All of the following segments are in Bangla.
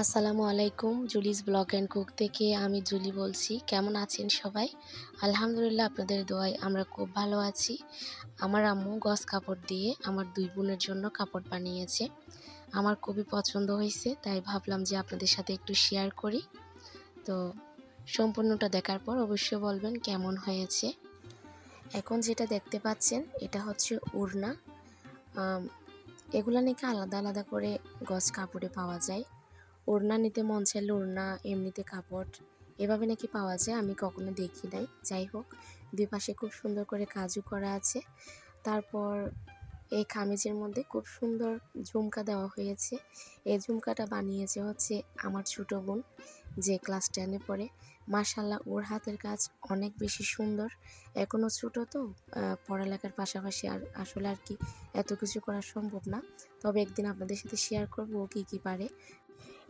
আসসালামু আলাইকুম, জুলিস ব্লগ অ্যান্ড কুক থেকে আমি জুলি বলছি। কেমন আছেন সবাই? আলহামদুলিল্লাহ আপনাদের দোয়ায় আমরা খুব ভালো আছি। আমার আম্মু গস কাপড় দিয়ে আমার দুই বোনের জন্য কাপড় বানিয়েছে। আমার খুবই পছন্দ হয়েছে, তাই ভাবলাম যে আপনাদের সাথে একটু শেয়ার করি। তো সম্পূর্ণটা দেখার পর অবশ্যই বলবেন কেমন হয়েছে। এখন যেটা দেখতে পাচ্ছেন, এটা হচ্ছে উড়না। এগুলো নাকি আলাদা আলাদা করে গছ কাপড়ে পাওয়া যায়। ওড়না নিতে মন চাইলে ওড়না এমনিতে কাপড়, এভাবে নাকি পাওয়া যায়, আমি কখনো দেখি নাই। যাই হোক, দুই পাশে খুব সুন্দর করে কাজু করা আছে। তারপর এই কামিজের মধ্যে খুব সুন্দর ঝুমকা দেওয়া হয়েছে। এই ঝুমকাটা বানিয়েছে হচ্ছে আমার ছোটো বোন, যে ক্লাস টেনে পড়ে। মার্শাল্লাহ ওর হাতের কাজ অনেক বেশি সুন্দর। এখনও ছোটো তো পড়ালেখার পাশাপাশি আর আসলে আর কি এত কিছু করা সম্ভব না। তবে একদিন আপনাদের সাথে শেয়ার করব ও কী কী পারে।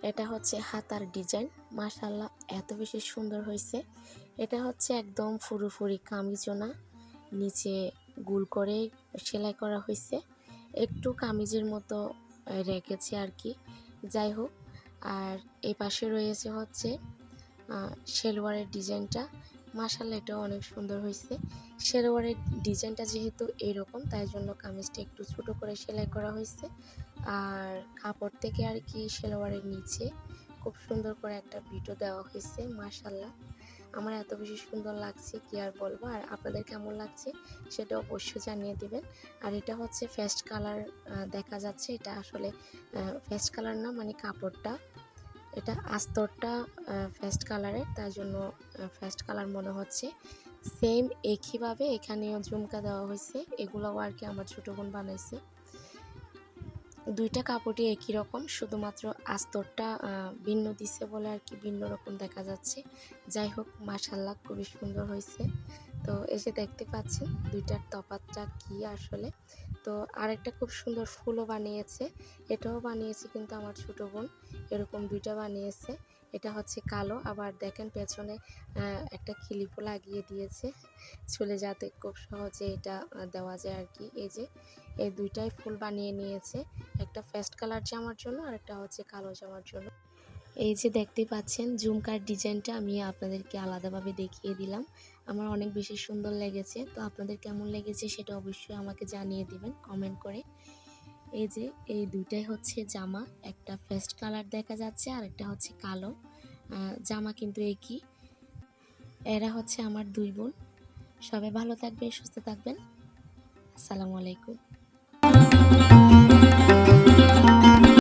এটা হচ্ছে হাতার ডিজাইন মাশাল্লাহ এত বেশি সুন্দর হয়েছে। এটা হচ্ছে একদম ফুরুফুরি কামিজনা নিচে গুল করে সেলাই করা হয়েছে। একটু কামিজের মতো রেখেছে আর কি। যাই হোক, আর এই পাশে রয়েছে হচ্ছে সেলোয়ারের ডিজাইনটা। মাশাল্লাহ এটাও অনেক সুন্দর হয়েছে। সেলোয়ারের ডিজাইনটা যেহেতু এরকম, তাই জন্য কামিজটা একটু ছোট করে সেলাই করা হয়েছে। আর কাপড় থেকে আর কি সেলোয়ারের নিচে খুব সুন্দর করে একটা বিটো দেওয়া হয়েছে মাশাল্লাহ আমার এত বেশি সুন্দর লাগছে, কি আর বলব? আর আপনাদের কেমন লাগছে সেটা অবশ্যই জানিয়ে দিবেন। আর এটা হচ্ছে ফেস্ট কালার দেখা যাচ্ছে এটা আসলে ফেস্ট কালার না মানে কাপড়টা। এটা আস্তরটা ফেস্ট কালারের তার জন্য ফেস্ট কালার মনে হচ্ছে। সেম একইভাবে এখানেও ঝুমকা দেওয়া হয়েছে। এগুলোও আর কি আমার ছোটো বোন বানাইছে। দুইটা কাপড়ই একই রকম, শুধুমাত্র আস্তরটা ভিন্ন দিছে বলে আর কি ভিন্ন রকম দেখা যাচ্ছে। যাই হোক মাশাল্লাহ খুবই সুন্দর হয়েছে। তো এসে দেখতে পাচ্ছেন, দুইটার তফাতটা কি আসলে? তো আরেকটা খুব সুন্দর ফুলও বানিয়েছে। এটাও বানিয়েছে কিন্তু আমার ছোটো বোন। এরকম দুইটা বানিয়েছে। এটা হচ্ছে কালো, আবার দেখেন পেছনে একটা ক্লিপও লাগিয়ে দিয়েছে। চলে যাতে খুব সহজে এটা দেওয়া যায় আর কি। এই যে, এই দুইটাই ফুল বানিয়ে নিয়েছে। একটা ফেস্ট কালার জামার জন্য আর একটা হচ্ছে কালো জামার জন্য। এই যে দেখতে পাচ্ছেন, ঝুমকার ডিজাইনটা আমি আপনাদেরকে আলাদাভাবে দেখিয়ে দিলাম। আমার অনেক বেশি সুন্দর লেগেছে, তো আপনাদের কেমন লেগেছে সেটা অবশ্যই আমাকে জানিয়ে দিবেন কমেন্ট করে। এই যে, এই দুইটাই হচ্ছে জামা, একটা ফেস্ট কালার দেখা যাচ্ছে আর একটা হচ্ছে কালো। জামা কিন্তু একই। এরা হচ্ছে আমার দুই বোন। সবাই ভালো থাকবেন, সুস্থ থাকবেন। আসসালামু আলাইকুম।